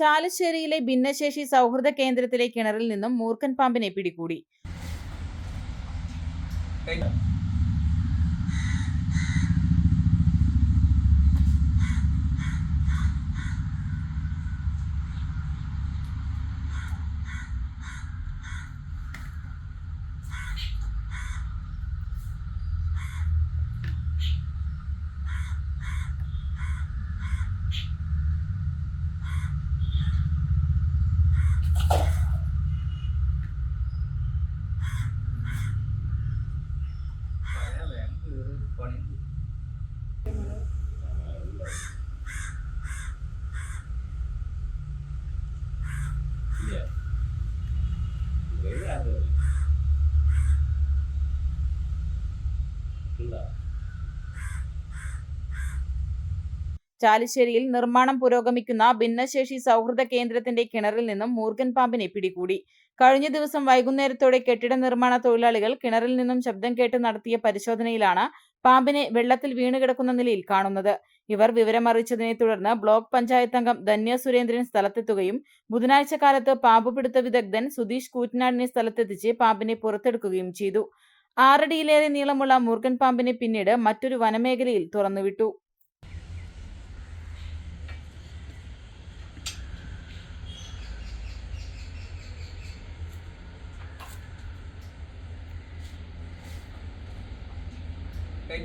ചാലശ്ശേരിയിലെ ഭിന്നശേഷി സൗഹൃദ കേന്ദ്രത്തിലെ കിണറിൽ നിന്നും മൂർഖൻ പാമ്പിനെ പിടികൂടി. ചാലിശ്ശേരിയിൽ നിർമ്മാണം പുരോഗമിക്കുന്ന ഭിന്നശേഷി സൗഹൃദ കേന്ദ്രത്തിന്റെ കിണറിൽ നിന്നും മൂർഖൻ പാമ്പിനെ പിടികൂടി. കഴിഞ്ഞ ദിവസം വൈകുന്നേരത്തോടെ കെട്ടിട നിർമ്മാണ തൊഴിലാളികൾ കിണറിൽ നിന്നും ശബ്ദം കേട്ട് നടത്തിയ പരിശോധനയിലാണ് പാമ്പിനെ വെള്ളത്തിൽ വീണുകിടക്കുന്ന നിലയിൽ കാണുന്നത്. ഇവർ വിവരമറിയിച്ചതിനെ തുടർന്ന് ബ്ലോക്ക് പഞ്ചായത്ത് അംഗം ധന്യ സുരേന്ദ്രൻ സ്ഥലത്തെത്തുകയും ബുധനാഴ്ച കാലത്ത് പാമ്പുപിടുത്ത വിദഗ്ധൻ സുധീഷ് കൂറ്റനാടിനെ സ്ഥലത്തെത്തിച്ച് പാമ്പിനെ പുറത്തെടുക്കുകയും ചെയ്തു. ആറടിയിലേറെ നീളമുള്ള മുർഗൻ പാമ്പിനെ പിന്നീട് മറ്റൊരു വനമേഖലയിൽ തുറന്നുവിട്ടു. ಕೈ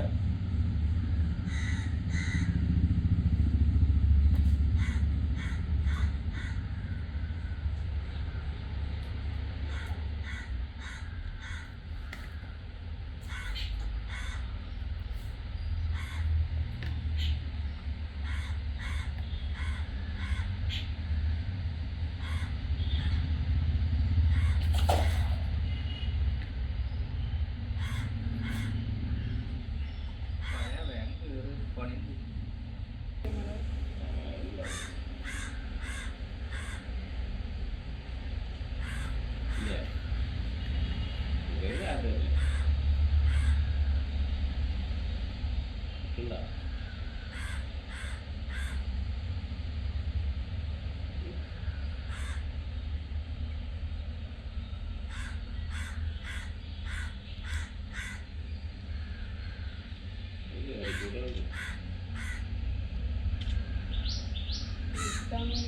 真的。Thank you.